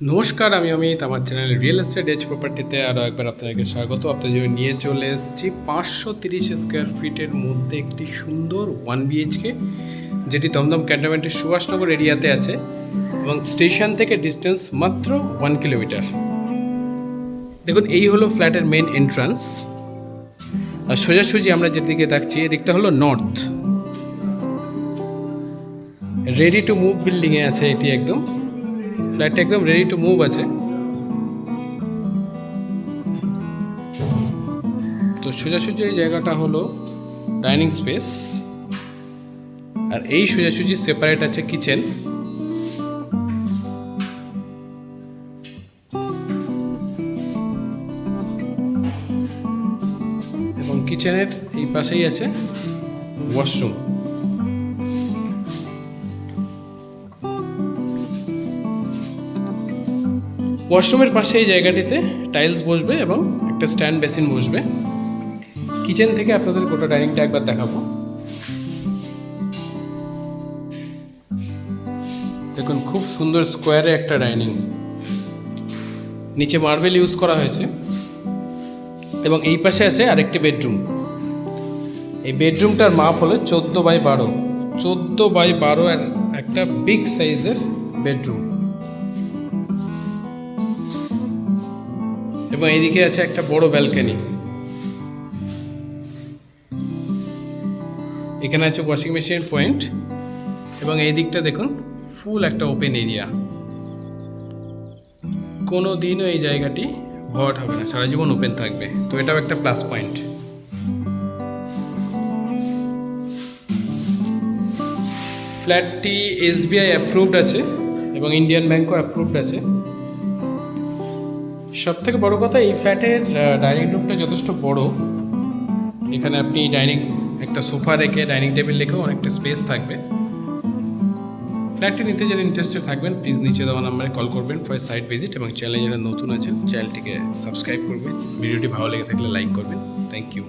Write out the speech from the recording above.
নমস্কার, আমি অমিত, আমার চ্যানেল রিয়েল এস্টেট এজ প্রপার্টিতে আরও একবার আপনাদেরকে স্বাগত। আপনাদের জন্য নিয়ে চলে এসেছি পাঁচশো তিরিশ স্কোয়ার ফিটের মধ্যে একটি সুন্দর ওয়ান বিএইচকে যেটি দমদম ক্যান্টনমেন্টের সুভাষনগর এরিয়াতে আছে এবং স্টেশন থেকে ডিস্টেন্স মাত্র ওয়ান কিলোমিটার দেখুন, এই হলো ফ্ল্যাটের মেন এন্ট্রান্স আর সোজাসুজি আমরা যেদিকে দেখছি, এদিকটা হলো নর্থ রেডি টু মুভ বিল্ডিংয়ে আছে এটি একদম। ফ্ল্যাটটা একদম রেডি টু মুভ আছে। তো সোজাসুজি এই জায়গাটা হলো ডাইনিং স্পেস আর এই সোজাসুজি সেপারেট আছে কিচেন এবং কিচেনের এই পাশেই আছে ওয়াশরুম ওয়াশরুমের পাশে এই জায়গাটিতে টাইলস বসবে এবং একটা স্ট্যান্ড বেসিন বসবে। কিচেন থেকে আপনাদের গোটা ডাইনিংটা একবার দেখাবো। দেখুন, খুব সুন্দর স্কোয়ারে একটা ডাইনিং। নিচে মার্বেল ইউজ করা হয়েছে এবং এই পাশে আছে আরেকটি বেডরুম। এই বেডরুমটার মাপ হলো চোদ্দ বাই বারো। চোদ্দ বাই বারো একটা বিগ সাইজের বেডরুম। এবং এইদিকে আছে একটা বড় ব্যালকনি এখানে আছে ওয়াশিং মেশিন পয়েন্ট এবং এই দিকটা দেখুন ফুল একটা ওপেন এরিয়া কোনো দিনও এই জায়গাটি ভরাট হবে না, সারা জীবন ওপেন থাকবে। তো এটাও একটা প্লাস পয়েন্ট ফ্ল্যাটটি এসবিআই অ্যাপ্রুভড আছে এবং ইন্ডিয়ান ব্যাঙ্কও অ্যাপ্রুভড আছে। সব থেকে বড় কথা, এই ফ্ল্যাটের ডাইনিং রুমটা যথেষ্ট বড়। এখানে আপনি ডাইনিং একটা সোফা রেখে ডাইনিং টেবিল রেখেও অনেকটা স্পেস থাকবে। ফ্ল্যাটটি নিতে যারা ইন্টারেস্টেড থাকবেন প্লিজ নিচে দেওয়া নাম্বারে কল করবেন ফর সাইট ভিজিট এবং চ্যানেলে যারা নতুন আছেন চ্যানেলটিকে সাবস্ক্রাইব করবেন। ভিডিওটি ভালো লেগে থাকলে লাইক করবেন। Thank you